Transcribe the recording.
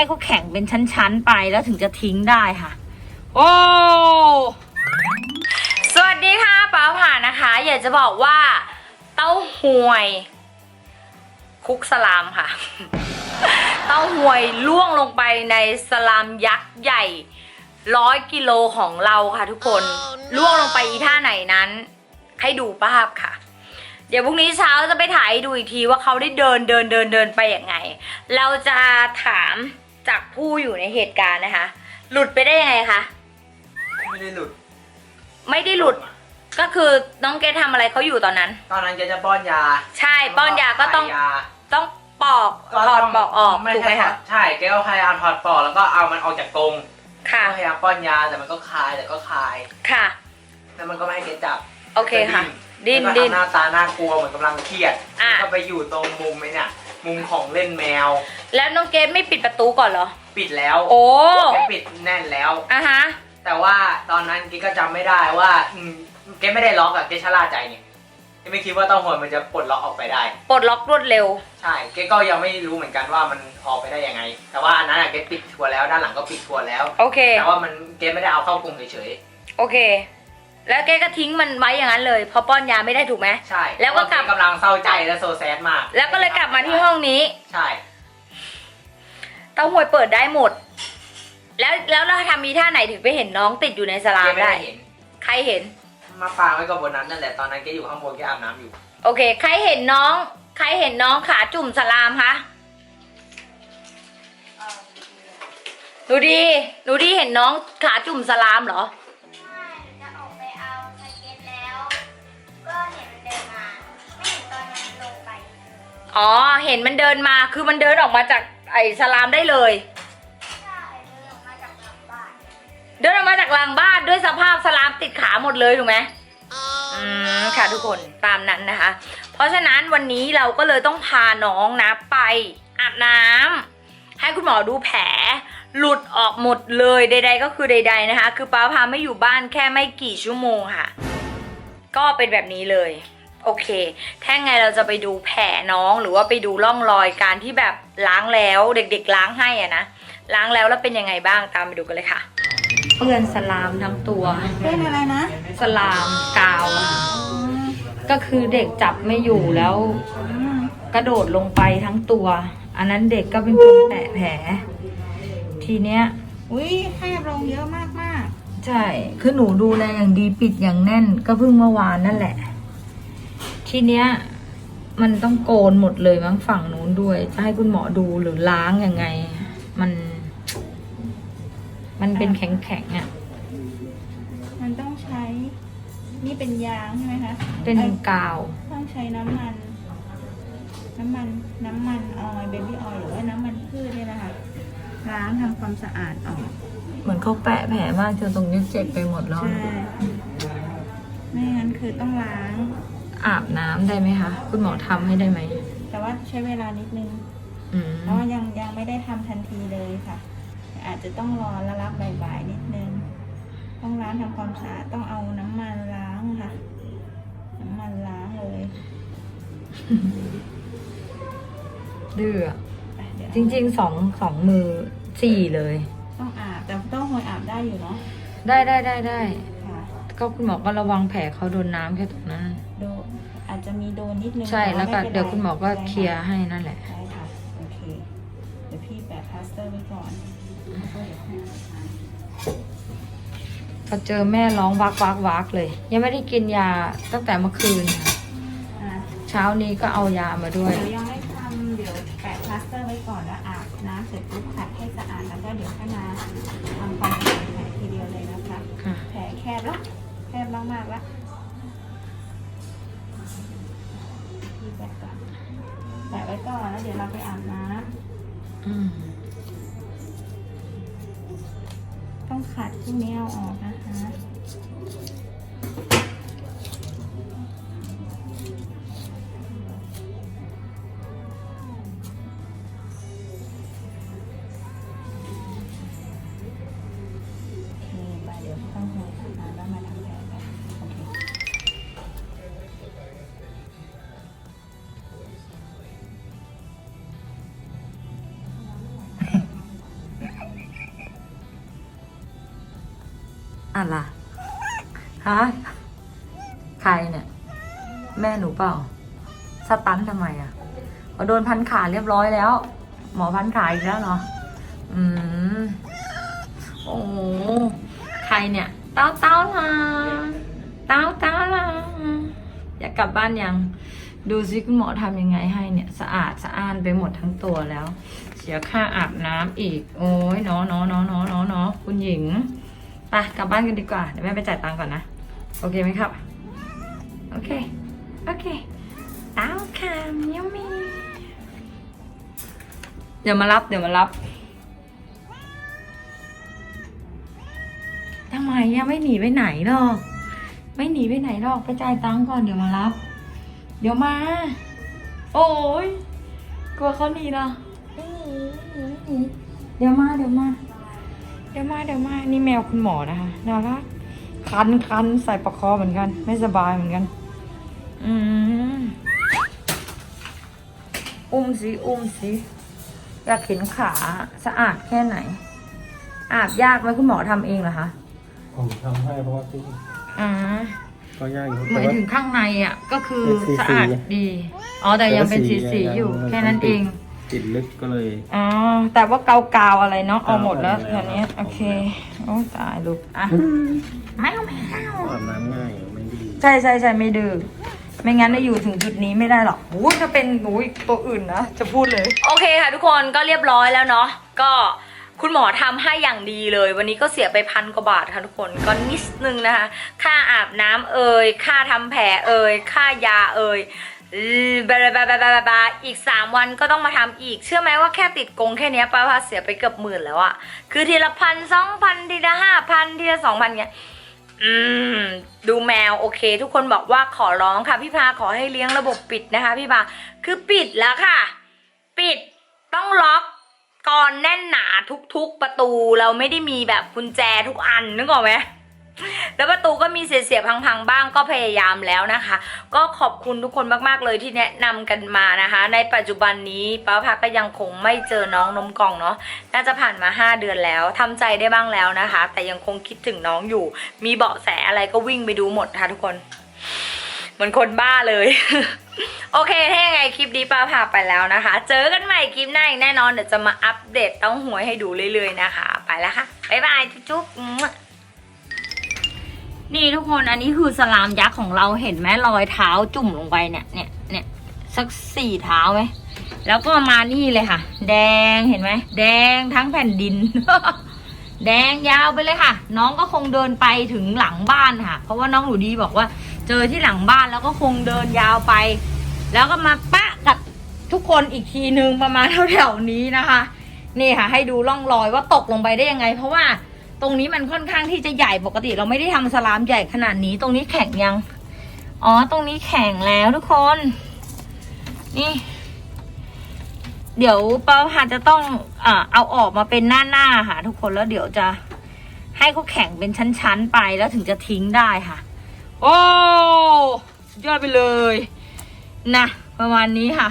ให้เขาแข็งเป็นชั้นๆไปแล้วถึงจะทิ้งได้ค่ะ โอ้สวัสดีค่ะป้าผ่านนะคะ อยากจะบอกว่า เต้าหวย คุกสลามค่ะ เต้าหวยล่วงลงไปในสลามยักษ์ใหญ่ร้อยกิโลของเราค่ะทุกคนล่วงลงไปอีท่าไหนนั้น ให้ดูภาพค่ะ เดี๋ยวพรุ่งนี้เช้าจะไปถ่ายดูอีกทีว่าเขาได้เดินเดินเดินเดินไปอย่างไง เราจะถาม จากผู้อยู่ในเหตุการณ์นะคะ หลุดไปได้ยังไงคะไม่ได้หลุด ไม่ได้หลุดก็คือน้องเกดทำอะไรเขาอยู่ตอนนั้น ตอนนั้นแกจะป้อนยาใช่ป้อนยาก็ต้องขายยาต้องปอกถอดปอกออกไม่ถูกไหมใช่คะใช่แกก็พยายามถอดปอกแล้วก็เอามันออกจากกรงค่ะก็พยายามป้อนยาแต่มันก็คายแต่ก็คายค่ะแล้วมันก็ไม่ให้แกจับโอเคค่ะดิ้นแล้วก็ดิ้นทำหน้าตาน่ากลัวเหมือนกำลังเครียดอะแล้วก็ไปอยู่ตรงมุมไอ้เนี่ย มุมของเล่นแมว แล้วน้องเกดไม่ปิดประตูก่อนเหรอ ปิดแล้วโอ้แกปิดแน่นแล้วอะฮะ แต่ว่าตอนนั้นแกก็จำไม่ได้ว่าอืมแกไม่ได้ล็อกอะแกชะล่าใจเนี่ยแกไม่คิดว่าเต้าหวยมันจะปลดล็อกออกไปได้ ปลดล็อกรวดเร็ว ใช่เก๊ก็ยังไม่รู้เหมือนกันว่ามันออกไปได้ยังไง แต่ว่าอันนั้นอะเก๊ปิดทัวร์แล้วด้านหลังก็ปิดทัวร์แล้ว โอเค แต่ว่ามันเก๊ไม่ได้เอาเข้ากรงเฉยโอเค แล้วเกดก็ทิ้งมันไว้อย่างนั้นเลยเพอป้อนยาไม่ได้ถูกไหมๆใช่แล้วก็กลับเกำลังเศร้าใจและโซแซดมากแล้วก็เลยกลับมาที่ห้องนี้ใช่ เต้าหวยเปิดได้หมด แล้วแล้วเราทำมีท่าไหนถึงไปเห็นน้องติดอยู่ในสลาเก๊มไม่ได้ได้ เห็น ใครเห็น มาฟางไว้กับบนนั้นนั่นแหละตอนนั้นเก๊อยู่ข้างบนเก๊อาบน้ำอยู่ โอเค ใครเห็นน้อง ใครเห็นน้องขาจุ่มสลามคะหนูดีหนูดีเห็นน้องขาจุ่มสลามเหรอ อ๋อ เห็นมันเดินมา คือมันเดินออกมาจากไอ้สลามได้เลย ใช่เดินออกมาจากหลังบ้านเดินออกมาจากหลังบ้านด้วยสภาพสลามติดขาหมดเลยถูกไหมอืมค่ะทุกคนตามนั้นนะคะ เพราะฉะนั้นวันนี้เราก็เลยต้องพาน้องนะไปอาบน้ำให้คุณหมอดูแผล หลุดออกหมดเลยใด ๆ ก็คือใด ๆนะคะ คือป้าพาไม่อยู่บ้านแค่ไม่กี่ชั่วโมงค่ะ ก็เป็นแบบนี้เลย โอเค ถ้าไงเราจะไปดูแผลน้องหรือว่าไปดูร่องรอยการที่แบบล้างแล้วเด็กๆล้างให้อะนะ ล้างแล้วแล้วเป็นยังไงบ้างตามไปดูกันเลยค่ะ เปื้อนสลามทั้งตัวเป็นอะไรนะ สลามกาวอะก็คือเด็กจับไม่อยู่แล้ว กระโดดลงไปทั้งตัว อันนั้นเด็กก็เป็นคนแตะแผล ทีเนี้ย อุ้ยแคบลงเยอะมากมากใช่ คือหนูดูแลอย่างดีปิดอย่างแน่น ก็เพิ่งเมื่อวานนั่นแหละ ทีเนี้ยมันต้องโกนหมดเลยมั้งฝั่งนู้นด้วย จะให้คุณหมอดูหรือล้างยังไง มัน มันเป็นแข็งๆอะๆมันต้องใช้ นี่เป็นยางใช่ไหมคะเป็นอ้ยกาว ต้องใช้น้ำมัน น้ำมัน น้ำมันออยเบบี้ออยหรือว่าน้ำมันพืชเนี่ยนะคะ ล้างทำความสะอาดออก เหมือนเขาแปะแผลมากจนตรงนี้เจ็บไปหมดแล้วใช่ ไม่งั้นคือต้องล้าง อาบน้ำได้ไหมคะ คุณหมอทำให้ได้ไหมแต่ว่าใช้เวลานิดนึงอืมเพราะว่ายังยังไม่ได้ทำทันทีเลยค่ะ อาจจะต้องรอละลับบ่ายๆนิดนึงต้องล้างทำความสะอาดต้องเอาน้ำมันล้างค่ะ น้ำมันล้างเลยดื้ออะไปเดี๋ยวจริงๆสองสองมือสี่เลย ต้องอาบแต่ต้องหวยอาบได้อยู่เนาะได้ได้ได้ได้ ค่ะ ก็คุณหมอก็ระวังแผลเขาโดนน้ำแค่ตรงนั้นโดนอา จจะมีโดนนิดนึงใช่ต่าแล้วก็ไม่ป็นไรเดี๋ยวคุณหมอก็ใช่ะเคลียร์ให้นั่นแหละใช่ค่ะโอเคเดี๋ยวพี่แปะพลาสเตอร์ไว้ก่อนแล้วก็เดี๋ยวให้พอเจอแม่ร้องวักวักวักเลย ยังไม่ได้กินยาตั้งแต่เมื่อคืนค่ะอะเช้านี้ก็เอายามาด้วย เดี๋ยวยังไม่ทำเดี๋ยวแปะพลาสเตอร์ไว้ก่อนแล้วอาบน้ำเสร็จปุ๊บขัดให้สะอาดแล้วก็เดี๋ยวให้มาทำความสะอาดแผลทีเดียวเลยนะคะค่ะ แผลแคบแล้วแคบมากๆแล้ว พี่แปะก่อนแปะไว้ก่อนแล้วเดี๋ยวเราไปอาบน้ำอืมต้องขัดพวกนี้เอาออกนะคะ อะไรฮะใครเนี่ย แม่หนูเปล่า สตันทำไมอะเขาโดนพันขาเรียบร้อยแล้ว หมอพันขาอีกแล้วเหรอ อืม โอ้ใครเนี่ย เต้าเต้าลาเต้าเต้าลาอยากกลับบ้านยัง ดูซิคุณหมอทำยังไงให้เนี่ย สะอาดสะอ้านไปหมดทั้งตัวแล้ว เสียค่าอาบน้ำอีก โอ้ยเนาะเนาะเนาะเนาะเนาะคุณหญิง ไปกลับบ้านกันดีกว่า เดี๋ยวแม่ไปจ่ายตังค์ก่อนนะ โอเคไหมครับ โอเค โอเคเต้าคำยังมี เดี๋ยวมารับ เดี๋ยวมารับทำไมยังไม่หนีไปไหนหรอก ไม่หนีไปไหนหรอก ไปจ่ายตังค์ก่อนเดี๋ยวมารับ เดี๋ยวมา โอ้ยกลัวเขาหนีเหรอไม่หนีไม่หนีเดี๋ยวมาเดี๋ยวมา เดี๋ยวมาเดี๋ยวมา นี่แมวคุณหมอนะคะน่ารักคันคันใส่ประคอเหมือนกัน ไม่สบายเหมือนกัน อืมอุ้มสิอุ้มสิอยากเห็นขาสะอาดแค่ไหน อาบยากไหมคุณหมอทำเองเหรอคะผมทำให้เพราะว่าที่อ่าก็ยากอยู่เหมืแต่อนว่า ถึงข้างในอะ ก็คือเป็นสีสะอาดสีดี อ๋อแต่ยังเป็นสีสีๆอยู่แต่ว่าสียังแค่นั้นเอง ติดลึกก็เลยอ๋อแต่ว่าเกากาวๆอะไรเนาะเอาหมดแล้วเอาหมดแล้วตอนนี้โอเค โอ้ตายลูกอะไม่เอาไม่เอาอาบน้ำง่ายไม่ดีใช่ใช่ใช่ไม่ดื้อไม่งั้นจะอยู่ถึงจุดนี้ไม่ได้หรอกโอ้ยถ้าเป็นโอ้ยตัวอื่นนะจะพูดเลย โอเคค่ะทุกคนก็เรียบร้อยแล้วเนาะก็คุณหมอทำให้อย่างดีเลย วันนี้ก็เสียไปพันกว่าบาทค่ะทุกคนก็นิดนึงนะคะ ค่าอาบน้ำเอ่ยค่าทำแผลเอ่ยค่ายาเอ่ย อืมบาบาบาบาบาบาอีก 3 วันก็ต้องมาทำอีก เชื่อไหมว่าแค่ติดกงแค่นี้ป้าพาเสียไปเกือบหมื่นแล้วอะคือทีละพันสองพันทีละห้าพันทีละสองพันเงี้ยอืมดูแมวโอเค ทุกคนบอกว่าขอร้องค่ะพี่พาขอให้เลี้ยงระบบปิดนะคะ พี่พาคือปิดแล้วค่ะ ปิดต้องล็อกก่อนแน่นหนาทุกๆประตู เราไม่ได้มีแบบกุญแจทุกอันนึกออกไหม แล้วประตูก็มีเสียๆพังๆบ้างก็พยายามแล้วนะคะ ก็ขอบคุณทุกคนมากๆเลยที่แนะนำกันมานะคะ ในปัจจุบันนี้ป้าพาก็ยังคงไม่เจอน้องนมกล่องเนาะน่าจะผ่านมา 5 เดือนแล้วทำใจได้บ้างแล้วนะคะ แต่ยังคงคิดถึงน้องอยู่ มีเบาะแสอะไรก็วิ่งไปดูหมดค่ะทุกคนเหมือนคนบ้าเลย โอเค ถ้ายังไงคลิปนี้ป้าพาไปแล้วนะคะ เจอกันใหม่คลิปหน้าอีกแน่นอน เดี๋ยวจะมาอัปเดตต้องหวยให้ดูเรื่อยๆนะคะ ไปแล้วค่ะ บ๊ายบาย จุ๊บ นี่ทุกคนอันนี้คือสลามยักษ์ของเราเห็นไหมรอยเท้าจุ่มลงไปเนี่ยเนี่ยเนี่ยสักสี่เท้าไหมแล้วก็มานี่เลยค่ะ แดงเห็นไหมแดงทั้งแผ่นดิน แดงยาวไปเลยค่ะ น้องก็คงเดินไปถึงหลังบ้านค่ะ เพราะว่าน้องหนูดีบอกว่า เจอที่หลังบ้านแล้วก็คงเดินยาวไป แล้วก็มาปะกับทุกคนอีกทีนึงประมาณแถวๆนี้นะคะ นี่ค่ะ ให้ดูร่องรอยว่าตกลงไปได้ยังไง เพราะว่า ตรงนี้มันค่อนข้างที่จะใหญ่ปกติ เราไม่ได้ทำสลามใหญ่ขนาดนี้ ตรงนี้แข็งยัง อ๋อ ตรงนี้แข็งแล้วทุกคน นี่ เดี๋ยวป้าพาจะต้องอเอาออกมาเป็นหน้าหน้าค่ะ ทุกคนแล้วเดี๋ยวจะให้เขาแข็งเป็นชั้นๆไปแล้วถึงจะทิ้งได้ค่ะ โอ้ยอดไปเลย นะ ประมาณนี้ค่ะ